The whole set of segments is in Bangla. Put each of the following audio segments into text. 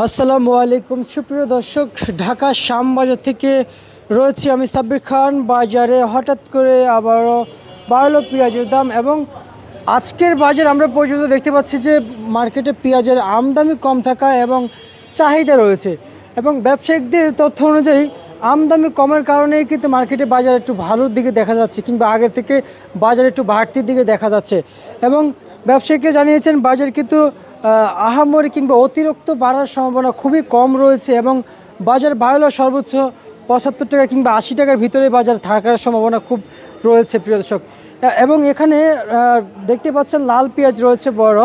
আসসালামু আলাইকুম। সুপ্রিয় দর্শক, ঢাকা শ্যামবাজার থেকে রয়েছি আমি সাব্বির খান। বাজারে হঠাৎ করে আবারও বাড়লো পেঁয়াজের দাম এবং আজকের বাজার আমরা পর্যন্ত দেখতে পাচ্ছি যে মার্কেটে পেঁয়াজের আমদানি কম থাকা এবং চাহিদা রয়েছে এবং ব্যবসায়িকদের তথ্য অনুযায়ী আমদানি কমের কারণেই কিন্তু মার্কেটে বাজার একটু ভালোর দিকে দেখা যাচ্ছে কিংবা আগের থেকে বাজার একটু বাড়তির দিকে দেখা যাচ্ছে এবং ব্যবসায়িকরা জানিয়েছেন বাজার কিন্তু আহামরি কিংবা অতিরিক্ত বাড়ার সম্ভাবনা খুবই কম রয়েছে এবং বাজার বাড়লো সর্বোচ্চ পঁচাত্তর টাকা কিংবা আশি টাকার ভিতরে বাজার থাকার সম্ভাবনা খুব রয়েছে, প্রিয় দর্শক। এবং এখানে দেখতে পাচ্ছেন লাল পেঁয়াজ রয়েছে বড়।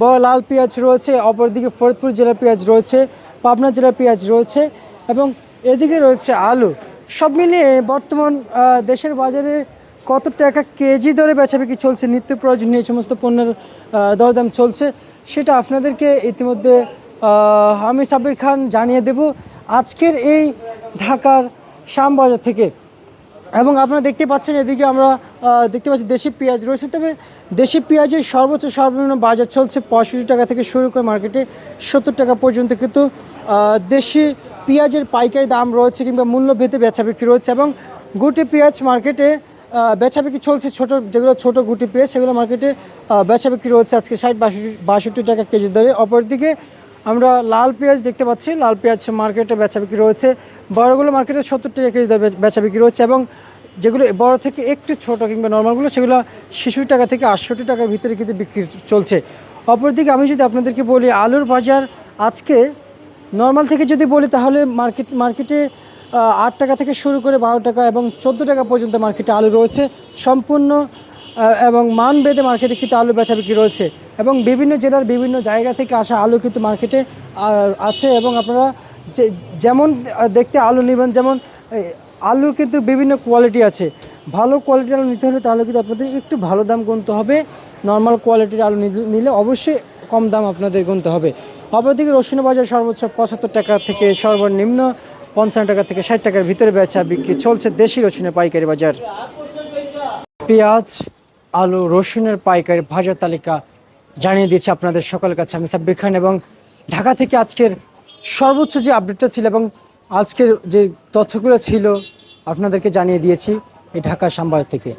বড় লাল পেঁয়াজ রয়েছে, অপরদিকে ফরিদপুর জেলার পেঁয়াজ রয়েছে, পাবনা জেলার পেঁয়াজ রয়েছে এবং এদিকে রয়েছে আলু। সব মিলিয়ে বর্তমান দেশের বাজারে কত টাকা কেজি দরে বেচাবিক্রি চলছে? নিত্য প্রয়োজনীয় সমস্ত পণ্যের দরদাম চলছে, সেটা আপনাদেরকে ইতিমধ্যে আমি সাবির খান জানিয়ে দেব। আজকের এই ঢাকার শ্যামবাজার থেকে। এবং আপনারা দেখতে পাচ্ছেন, এদিকে আমরা দেখতে পাচ্ছি দেশি পেঁয়াজ রয়েছে। তবে দেশি পেঁয়াজের সর্বোচ্চ সর্বনিম্ন বাজার চলছে পঁয়ষট্টি টাকা থেকে শুরু করে মার্কেটে সত্তর টাকা পর্যন্ত। কিন্তু দেশি পেঁয়াজের পাইকারি দাম রয়েছে কিংবা মূল্য ভেদে বেচা বিক্রি রয়েছে এবং গুটি পেঁয়াজ মার্কেটে বেচা বিক্রি চলছে ছোটো, যেগুলো ছোটো গুটি পেঁয়াজ, সেগুলো মার্কেটে বেচা বিক্রি রয়েছে আজকে ষাট বাষট্টি বাষট্টি টাকা কেজি দরে। অপরদিকে আমরা লাল পেঁয়াজ দেখতে পাচ্ছি। লাল পেঁয়াজ মার্কেটে বেচা বিক্রি রয়েছে। বড়গুলো মার্কেটে সত্তর টাকা কেজি দরে বেচা বিক্রি রয়েছে এবং যেগুলো বড় থেকে একটু ছোট কিংবা নর্মালগুলো সেগুলো শিশু টাকা থেকে আটষট্টি টাকার ভিতরে কিন্তু বিক্রি চলছে। অপরদিকে আমি যদি আপনাদেরকে বলি, আলুর বাজার আজকে নর্মাল থেকে যদি বলি, তাহলে মার্কেট মার্কেটে আট টাকা থেকে শুরু করে বারো টাকা এবং চোদ্দ টাকা পর্যন্ত মার্কেটে আলু রয়েছে। সম্পূর্ণ এবং মান বেঁধে মার্কেটে কিন্তু আলু বেচা বিক্রি রয়েছে। এবং বিভিন্ন জেলার বিভিন্ন জায়গা থেকে আসা আলু কিন্তু মার্কেটে আছে এবং আপনারা যে, যেমন দেখতে আলু নেবেন, যেমন আলুর কিন্তু বিভিন্ন কোয়ালিটি আছে। ভালো কোয়ালিটির আলু নিতে হলে তাহলে কিন্তু আপনাদের একটু ভালো দাম গুনতে হবে। নর্মাল কোয়ালিটির আলু নিলে- অবশ্যই কম দাম আপনাদের গুনতে হবে। অপরদিকে রসুন বাজার সর্বোচ্চ পঁচাত্তর টাকা থেকে সর্বনিম্ন পঞ্চান্ন টাকা থেকে ষাট টাকার ভিতরে বেচা বিক্রি চলছে দেশি রসুনের পাইকারি বাজার। পেঁয়াজ, আলু, রসুনের পাইকারি ভাজার তালিকা জানিয়ে দিয়েছি আপনাদের সকলের কাছে আমি সাব্বির খান এবং ঢাকা থেকে আজকের সর্বোচ্চ যে আপডেটটা ছিল এবং আজকের যে তথ্যগুলো ছিল আপনাদেরকে জানিয়ে দিয়েছি এই ঢাকা সাম্বাদ থেকে।